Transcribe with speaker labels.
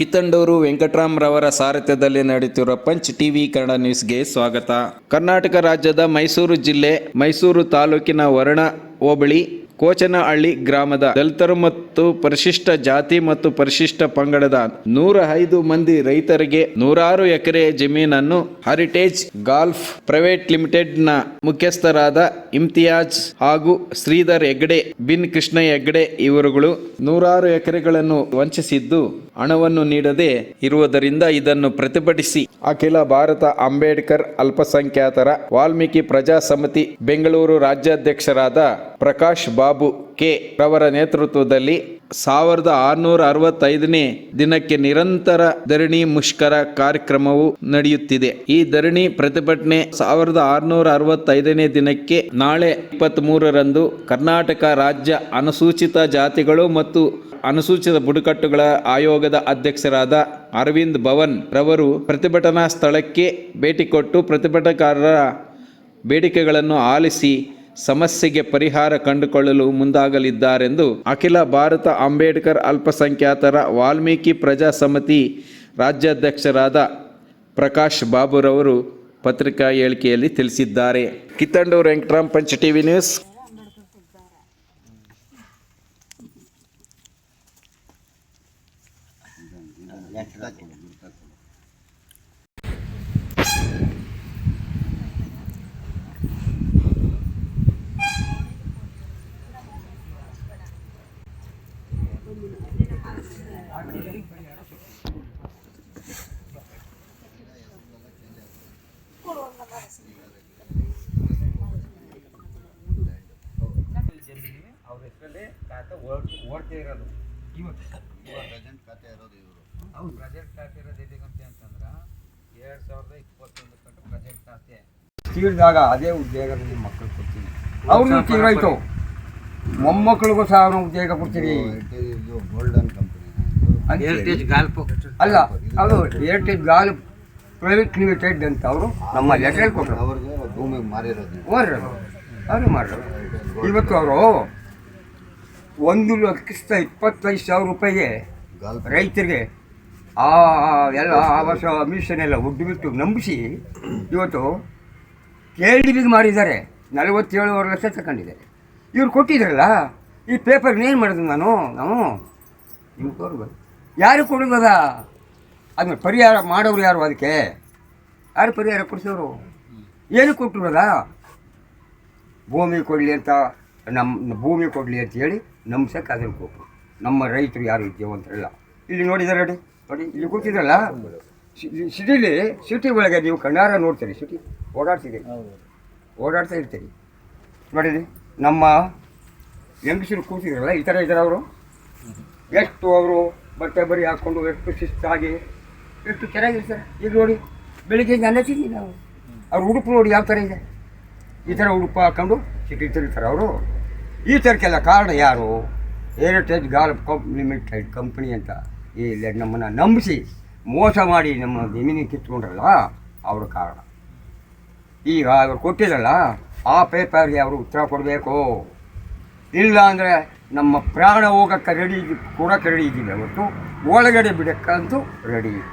Speaker 1: ಕಿತ್ತಂಡೂರು ವೆಂಕಟರಾಮ್ರವರ ಸಾರಥ್ಯದಲ್ಲಿ ನಡೆಯುತ್ತಿರುವ punch TV Kannada ನ್ಯೂಸ್ಗೆ ಸ್ವಾಗತ. ಕರ್ನಾಟಕ ರಾಜ್ಯದ ಮೈಸೂರು ಜಿಲ್ಲೆ, ಮೈಸೂರು ತಾಲೂಕಿನ ವರ್ಣ ಹೋಬಳಿ, ಕೋಚನಹಳ್ಳಿ ಗ್ರಾಮದ ದಲಿತರು ಮತ್ತು ಪರಿಶಿಷ್ಟ ಜಾತಿ ಮತ್ತು ಪರಿಶಿಷ್ಟ ಪಂಗಡದ ನೂರ ಐದು ಮಂದಿ ರೈತರಿಗೆ ನೂರಾರು ಎಕರೆ ಜಮೀನನ್ನು ಹೆರಿಟೇಜ್ ಗಾಲ್ಫ್ ಪ್ರೈವೇಟ್ ಲಿಮಿಟೆಡ್ನ ಮುಖ್ಯಸ್ಥರಾದ ಇಮ್ತಿಯಾಜ್ ಹಾಗೂ ಶ್ರೀಧರ್ ಹೆಗ್ಡೆ ಬಿನ್ ಕೃಷ್ಣ ಹೆಗ್ಡೆ ಇವರುಗಳು ನೂರಾರು ಎಕರೆಗಳನ್ನು ವಂಚಿಸಿದ್ದು ಹಣವನ್ನು ನೀಡದೆ ಇರುವುದರಿಂದ ಇದನ್ನು ಪ್ರತಿಭಟಿಸಿ. ಅಖಿಲ ಭಾರತ ಅಂಬೇಡ್ಕರ್ ಅಲ್ಪಸಂಖ್ಯಾತರ ವಾಲ್ಮೀಕಿ ಪ್ರಜಾ ಸಮಿತಿ ಬೆಂಗಳೂರು ರಾಜ್ಯಾಧ್ಯಕ್ಷರಾದ ಪ್ರಕಾಶ್ ಬಾಬು ಕೆ ರವರ ನೇತೃತ್ವದಲ್ಲಿ ಸಾವಿರದ ಆರುನೂರ ಅರವತ್ತೈದನೇ ದಿನಕ್ಕೆ ನಿರಂತರ ಧರಣಿ ಮುಷ್ಕರ ಕಾರ್ಯಕ್ರಮವು ನಡೆಯುತ್ತಿದೆ. ಈ ಧರಣಿ ಪ್ರತಿಭಟನೆ ಸಾವಿರದ ಆರುನೂರ ಅರವತ್ತೈದನೇ ದಿನಕ್ಕೆ ನಾಳೆ ಇಪ್ಪತ್ತ್ ಮೂರರಂದು ಕರ್ನಾಟಕ ರಾಜ್ಯ ಅನುಸೂಚಿತ ಜಾತಿಗಳು ಮತ್ತು ಅನುಸೂಚಿತ ಬುಡಕಟ್ಟುಗಳ ಆಯೋಗದ ಅಧ್ಯಕ್ಷರಾದ ಅರವಿಂದ್ ಭವನ್ ರವರು ಪ್ರತಿಭಟನಾ ಸ್ಥಳಕ್ಕೆ ಭೇಟಿ ಕೊಟ್ಟು ಪ್ರತಿಭಟನಾಕಾರರ ಬೇಡಿಕೆಗಳನ್ನು ಆಲಿಸಿ ಸಮಸ್ಯೆಗೆ ಪರಿಹಾರ ಕಂಡುಕೊಳ್ಳಲು ಮುಂದಾಗಲಿದ್ದಾರೆಂದು ಅಖಿಲ ಭಾರತ ಅಂಬೇಡ್ಕರ್ ಅಲ್ಪಸಂಖ್ಯಾತರ ವಾಲ್ಮೀಕಿ ಪ್ರಜಾ ಸಮಿತಿ ರಾಜ್ಯಾಧ್ಯಕ್ಷರಾದ ಪ್ರಕಾಶ್ ಬಾಬುರವರು ಪತ್ರಿಕಾ ಹೇಳಿಕೆಯಲ್ಲಿ ತಿಳಿಸಿದ್ದಾರೆ. Kittanduru Venkatram Pancha TV news.
Speaker 2: ಅವ್ರ ಹೆಸರಲ್ಲೇ ಖಾತೆ ಇರೋದು
Speaker 3: ಪ್ರೆಸೆಂಟ್ ಖಾತೆ ಇರೋದು
Speaker 2: ಖಾತೆ ಇರೋದು ಅಂತಂದ್ರೆ ಎರಡು ಸಾವಿರದ ಇಪ್ಪತ್ತೊಂದು ಖಾತೆ
Speaker 4: ಅದೇ ಉದ್ಯೋಗದಲ್ಲಿ ಮಕ್ಕಳು ಕೊಡ್ತೀನಿ. ಅವ್ರಿಗೂ ತೀರೋಯ್ತು ಮೊಮ್ಮಕ್ಕಳಿಗೂ ಸಹ ಉದ್ಯೋಗ ಕೊಡ್ತೀವಿ
Speaker 3: ಇದು ಗೋಲ್ಡನ್ ಕಂಪನಿ
Speaker 2: ಹೆರಿಟೇಜ್ ಗಾಲ್ಪು
Speaker 4: ಅಲ್ಲ ಅದು ಹೆರಿಟೇಜ್ ಗಾಲ್ ಪ್ರೈವೇಟ್ ಲಿಮಿಟೆಡ್ ಅಂತ ಅವರು ನಮ್ಮ ಲೆಟರ್ ಕೊಟ್ಟರು
Speaker 3: ಅವ್ರಿಗೆ ಭೂಮಿ ಮಾರಿರೋದು.
Speaker 4: ಮಾರೋದು ಅವರು ಮಾರೋದು ಇವತ್ತು ಅವರು ಒಂದು ಲಕ್ಷದ ಇಪ್ಪತ್ತೈದು ಸಾವಿರ ರೂಪಾಯಿಗೆ
Speaker 3: ಗಾಲ್ಪ್
Speaker 4: ರೈತರಿಗೆ ಆ ಎಲ್ಲ ಆ ವರ್ಷ ಮಿಷನ್ ಎಲ್ಲ ಬಿಟ್ಟು ನಂಬಿಸಿ ಇವತ್ತು ಕೇಳಿಗೆ ಮಾಡಿದ್ದಾರೆ ನಲವತ್ತೇಳುವರೆ ಲಕ್ಷ ತಗೊಂಡಿದ್ದಾರೆ. ಇವ್ರು ಕೊಟ್ಟಿದ್ರಲ್ಲ ಈ ಪೇಪರ್ನ ಏನು ಮಾಡಿದ್ರು ನಾನು? ನಾವು ನಿಮ್ಗೆ ತೋರ್ಬೋದು ಯಾರು ಕೊಡೋದದ ಅದನ್ನ ಪರಿಹಾರ ಮಾಡೋರು ಯಾರು ಅದಕ್ಕೆ? ಯಾರು ಪರಿಹಾರ ಕೊಡಿಸೋರು? ಏನು ಕೊಟ್ಟಿರೋದ ಭೂಮಿ ಕೊಡಲಿ ಅಂತ ನಮ್ಮ ಭೂಮಿ ಕೊಡಲಿ ಅಂತ ಹೇಳಿ ನಂಬ್ಸಕ್ಕೆ ಅದನ್ನು ಕೊಟ್ಟರು ನಮ್ಮ ರೈತರು ಯಾರು ವಿದ್ಯಾವಂತರಲ್ಲ ಇಲ್ಲಿ ನೋಡಿದ್ದಾರೆ ನೋಡಿ ನೋಡಿ, ಇಲ್ಲಿ ಕೂತಿದ್ರಲ್ಲ ಸಿಟಿಲಿ, ಸಿಟಿ ಒಳಗೆ ನೀವು ಕಣ್ಣಾರ ನೋಡ್ತೀರಿ, ಸಿಟಿ ಓಡಾಡ್ತೀರಿ ಓಡಾಡ್ತಾ ಇರ್ತೀರಿ. ನೋಡಿರಿ ನಮ್ಮ ಹೆಂಗಸರು ಕೂತಿದ್ರಲ್ಲ, ಈ ಥರ ಇದ್ದಾರೆ ಅವರು. ಎಷ್ಟು ಅವರು ಬಟ್ಟೆ ಬರಿ ಹಾಕ್ಕೊಂಡು ಎಷ್ಟು ಶಿಸ್ತಾಗಿ. ಎಷ್ಟು ಚೆನ್ನಾಗಿರ್ತಾರೆ ಈಗ ನೋಡಿ, ಬೆಳಿಗ್ಗೆ ನೆನೆಸಿದ್ವಿ ನಾವು. ಅವ್ರ ಉಡುಪು ನೋಡಿ ಯಾವ ಥರ ಇದೆ. ಈ ಥರ ಉಡುಪು ಹಾಕೊಂಡು ಸಿಟಿ ತಿರುತ್ತಾರೆ ಅವರು. ಈ ಥರಕ್ಕೆಲ್ಲ ಕಾರಣ ಯಾರು? ಏರ್ಟೆಲ್ ಗಾಲ್ ಲಿಮಿಟೆಡ್ ಕಂಪ್ನಿ ಅಂತ ಈ ನಮ್ಮನ್ನು ನಂಬಿಸಿ ಮೋಸ ಮಾಡಿ ನಮ್ಮ ಜಮೀನಿಗೆ ಕಿತ್ಕೊಂಡ್ರಲ್ಲ, ಅವ್ರ ಕಾರಣ. ಈಗ ಅವ್ರು ಕೊಟ್ಟಿರಲ್ಲ ಆ ಪೇಪರ್ಗೆ ಅವರು ಉತ್ತರ ಕೊಡಬೇಕು. ಇಲ್ಲ ಅಂದರೆ ನಮ್ಮ ಪ್ರಾಣ ಹೋಗಕ್ಕೆ ರೆಡಿ ಕೂಡ ರೆಡಿ ಇದ್ದೀವಿ ಅವತ್ತು. ಒಳಗಡೆ ಬಿಡಕ್ಕಂತೂ ರೆಡಿ